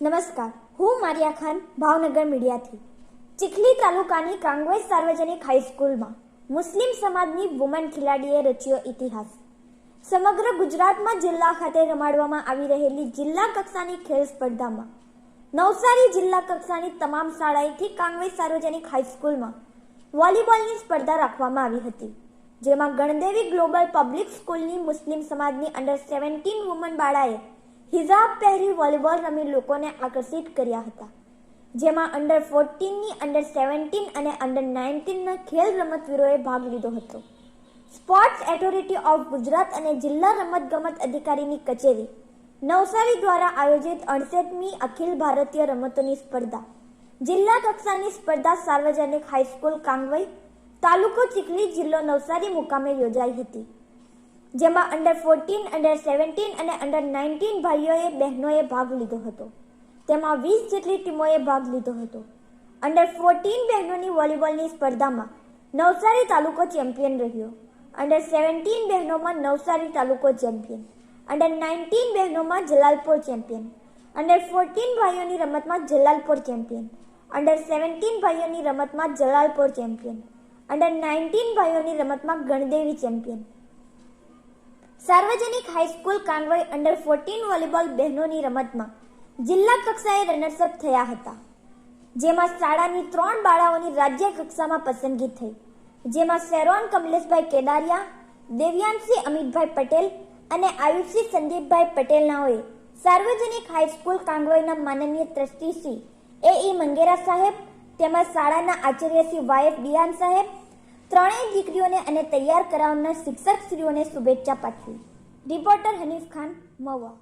નમસ્કાર, હું મારિયા ખાન, ભાવનગર મીડિયાથી. ચીખલી તાલુકાની કાંગવેજ સાર્વજનિક હાઈસ્કૂલમાં મુસ્લિમ સમાજની વુમન ખેલાડીએ રચ્યો ઇતિહાસ. સમગ્ર ગુજરાતમાં જિલ્લા ખાતે રમાડવામાં આવી રહેલી જિલ્લા કક્ષાની ખેલ સ્પર્ધામાં નવસારી જિલ્લા કક્ષાની તમામ શાળાએથી કાંગવેજ સાર્વજનિક હાઈસ્કૂલમાં વોલીબોલની સ્પર્ધા રાખવામાં આવી હતી, જેમાં ગણદેવી ગ્લોબલ પબ્લિક સ્કૂલની મુસ્લિમ સમાજની અંડર સેવન્ટીન વુમન બાળાએ હિજાબ પહેરી વોલીબોલ રમી લોકોને આકર્ષિત કર્યા હતા. જેમાં અંડર ફોર્ટીનની અંડર સેવન્ટીન અને અંડર નાઇન્ટીનના ખેલ રમતવીરોએ ભાગ લીધો હતો. સ્પોર્ટ્સ એથોરિટી ઓફ ગુજરાત અને જિલ્લા રમતગમત અધિકારીની કચેરી નવસારી દ્વારા આયોજિત અડસઠમી અખિલ ભારતીય રમતોની સ્પર્ધા. જિલ્લા કક્ષાની સ્પર્ધા સાર્વજનિક હાઈસ્કૂલ કાંગવઈ તાલુકો ચીખલી જિલ્લો નવસારી મુકામે યોજાઈ હતી. જેમાં અંડર ફોર્ટીન અંડર સેવન્ટીન અને અંડર નાઇન્ટીન ભાઈઓએ, બહેનોએ ભાગ લીધો હતો. તેમાં વીસ જેટલી ટીમોએ ભાગ લીધો હતો. અંડર ફોર્ટીન બહેનોની વોલીબોલની સ્પર્ધામાં નવસારી તાલુકો ચેમ્પિયન રહ્યો. અંડર સેવન્ટીન બહેનોમાં નવસારી તાલુકો ચેમ્પિયન. અંડર નાઇન્ટીન બહેનોમાં જલાલપોર ચેમ્પિયન. અંડર ફોર્ટીન ભાઈઓની રમતમાં જલાલપોર ચેમ્પિયન. અંડર સેવન્ટીન ભાઈઓની રમતમાં જલાલપોર ચેમ્પિયન. અંડર નાઇન્ટીન ભાઈઓની રમતમાં ગણદેવી ચેમ્પિયન. સાર્વજનિક high school Kangvai under fourteen volleyball બહેનોની રમતમાં જિલ્લા કક્ષાએ રનર્સઅપ થયા હતા. જેમાં શાળાની ત્રણ બાળાઓની રાજ્ય કક્ષામાં પસંદગી થઈ. જેમાં શેરોન કમલેશભાઈ કેદારિયા, દેવ્યાંશી અમિતભાઈ પટેલ અને આયુષી સંદીપભાઈ પટેલનાઓએ સાર્વજનિક હાઈસ્કૂલ કાંગવાઈના માનનીય ટ્રસ્ટી શ્રી એ ઈ મંગેરા સાહેબ, તેમજ શાળાના આચાર્ય શ્રી વાયફ દિયાન સાહેબ ત્રણેય દીકરીઓને અને તૈયાર કરાવનાર શિક્ષક શ્રીઓને શુભેચ્છા પાઠવી. રિપોર્ટર હનીફ ખાન મવા